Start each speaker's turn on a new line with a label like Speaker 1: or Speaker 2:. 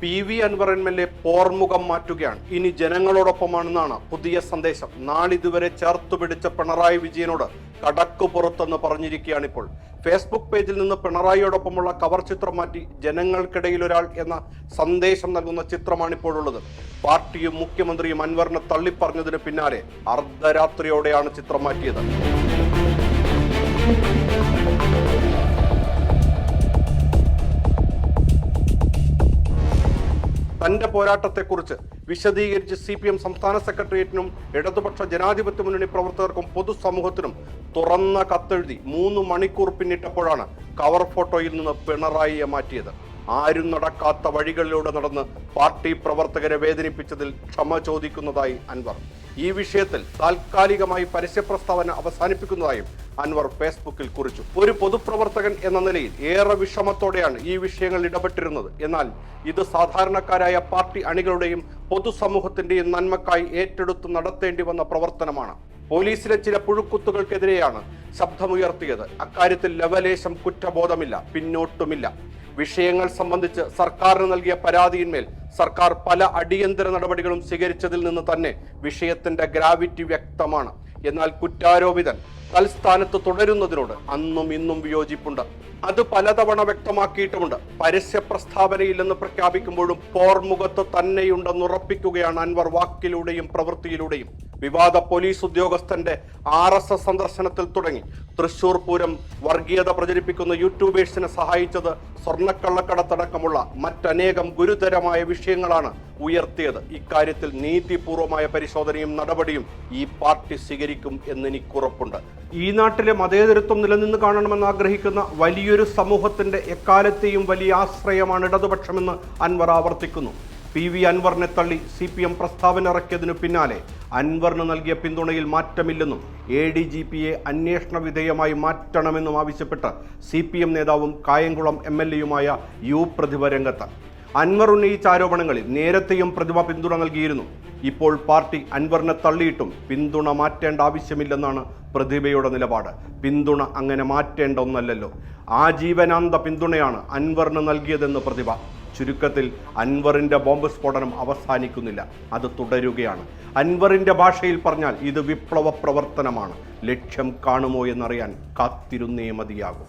Speaker 1: P V Anwar പോർമുഖം മാറ്റുകയാണ്. ഇനി ജനങ്ങളോടൊപ്പമാണെന്നാണ് പുതിയ സന്ദേശം. നാളിതുവരെ ചേർത്തു പിടിച്ച പിണറായി വിജയനോട് കടക്കു പുറത്തെന്ന് പറഞ്ഞിരിക്കുകയാണിപ്പോൾ ഫേസ്ബുക്ക് പേജിൽ നിന്ന് പിണറായിയോടൊപ്പമുള്ള കവർ ചിത്രം മാറ്റി ജനങ്ങൾക്കിടയിൽ ഒരാൾ എന്ന സന്ദേശം നൽകുന്ന ചിത്രമാണ് ചിത്രമാണിപ്പോഴുള്ളത്. പാർട്ടിയും മുഖ്യമന്ത്രിയും അൻവറിനെ തള്ളിപ്പറഞ്ഞതിന് പിന്നാലെ അർദ്ധരാത്രിയോടെയാണ് ചിത്രം മാറ്റിയത്. തന്റെ പോരാട്ടത്തെക്കുറിച്ച് വിശദീകരിച്ച് സി പി എം സംസ്ഥാന സെക്രട്ടേറിയറ്റിനും ഇടതുപക്ഷ ജനാധിപത്യ മുന്നണി പ്രവർത്തകർക്കും പൊതുസമൂഹത്തിനും തുറന്ന കത്തെഴുതി മൂന്ന് മണിക്കൂർ പിന്നിട്ടപ്പോഴാണ് കവർ ഫോട്ടോയിൽ നിന്ന് പിണറായിയെ മാറ്റിയത്. ആരും നടക്കാത്ത വഴികളിലൂടെ നടന്ന് പാർട്ടി പ്രവർത്തകരെ വേദനിപ്പിച്ചതിൽ ക്ഷമ ചോദിക്കുന്നതായി അൻവർ. ഈ വിഷയത്തിൽ താൽക്കാലികമായി പരസ്യ പ്രസ്താവന അവസാനിപ്പിക്കുന്നതായും അൻവർ ഫേസ്ബുക്കിൽ കുറിച്ചു. ഒരു പൊതുപ്രവർത്തകൻ എന്ന നിലയിൽ ഏറെ വിഷമത്തോടെയാണ് ഈ വിഷയങ്ങൾ ഇടപെട്ടിരുന്നത്. എന്നാൽ ഇത് സാധാരണക്കാരായ പാർട്ടി അണികളുടെയും പൊതുസമൂഹത്തിന്റെയും നന്മക്കായി ഏറ്റെടുത്ത് നടത്തേണ്ടി വന്ന പ്രവർത്തനമാണ്. പോലീസിലെ ചില പുഴുക്കുത്തുകൾക്കെതിരെയാണ് ശബ്ദമുയർത്തിയത്. അക്കാര്യത്തിൽ ലവലേശം കുറ്റബോധമില്ല പിന്നോട്ടുമില്ല. വിഷയങ്ങൾ സംബന്ധിച്ച് സർക്കാരിന് നൽകിയ പരാതിയിന്മേൽ സർക്കാർ പല അടിയന്തര നടപടികളും സ്വീകരിച്ചതിൽ നിന്ന് തന്നെ വിഷയത്തിന്റെ ഗ്രാവിറ്റി വ്യക്തമാണ്. എന്നാൽ കുറ്റാരോപിതൻ തൽസ്ഥാനത്ത് തുടരുന്നതിനോട് അന്നും ഇന്നും വിയോജിപ്പുണ്ട്. അത് പലതവണ വ്യക്തമാക്കിയിട്ടുമുണ്ട്. പരസ്യ പ്രസ്താവനയില്ലെന്ന് പ്രഖ്യാപിക്കുമ്പോഴും പോർമുഖത്ത് തന്നെയുണ്ടെന്ന് ഉറപ്പിക്കുകയാണ് അൻവർ വാക്കിലൂടെയും പ്രവൃത്തിയിലൂടെയും. വിവാദ പോലീസ് ഉദ്യോഗസ്ഥന്റെ ആർ എസ് എസ് സന്ദർശനത്തിൽ തുടങ്ങി. തൃശൂർ പൂരം വർഗീയത പ്രചരിപ്പിക്കുന്ന യൂട്യൂബേഴ്സിനെ സഹായിച്ചത് സ്വർണക്കള്ളക്കടത്തടക്കമുള്ള മറ്റനേകം ഗുരുതരമായ വിഷയങ്ങളാണ് ഉയർത്തിയത്. ഇക്കാര്യത്തിൽ നീതിപൂർവമായ പരിശോധനയും നടപടിയും ഈ പാർട്ടി സ്വീകരിക്കും എന്നെനിക്കുറപ്പുണ്ട് ഈ നാട്ടിലെ മതേതരത്വം നിലനിന്ന് കാണണമെന്ന് ആഗ്രഹിക്കുന്ന വലിയൊരു സമൂഹത്തിന്റെ എക്കാലത്തെയും വലിയ ആശ്രയമാണ് ഇടതുപക്ഷമെന്ന് അൻവർ ആവർത്തിക്കുന്നു. പി വി അൻവറിനെ തള്ളി സി പി എം പ്രസ്താവന ഇറക്കിയതിനു പിന്നാലെ അൻവറിന് നൽകിയ പിന്തുണയിൽ മാറ്റമില്ലെന്നും എ ഡി ജി പിയെ അന്വേഷണ വിധേയമായി മാറ്റണമെന്നും ആവശ്യപ്പെട്ട് സി പി എം നേതാവും കായംകുളം എം എൽ എയുമായ യു പ്രതിഭ രംഗത്ത്. അൻവർ ഉന്നയിച്ച ആരോപണങ്ങളിൽ നേരത്തെയും പ്രതിഭ പിന്തുണ നൽകിയിരുന്നു. ഇപ്പോൾ പാർട്ടി അൻവറിനെ തള്ളിയിട്ടും പിന്തുണ മാറ്റേണ്ട ആവശ്യമില്ലെന്നാണ് പ്രതിഭയുടെ നിലപാട്. പിന്തുണ അങ്ങനെ മാറ്റേണ്ട ഒന്നല്ലല്ലോ. ആജീവനാന്ത പിന്തുണയാണ് അൻവറിന് നൽകിയതെന്ന് പ്രതിഭ. ചുരുക്കത്തിൽ അൻവറിന്റെ ബോംബ് സ്ഫോടനം അവസാനിക്കുന്നില്ല. അത് തുടരുകയാണ്. അൻവറിന്റെ ഭാഷയിൽ പറഞ്ഞാൽ ഇത് വിപ്ലവ പ്രവർത്തനമാണ്. ലക്ഷ്യം കാണുമോ എന്നറിയാൻ കാത്തിരുന്നേ മതിയാകും.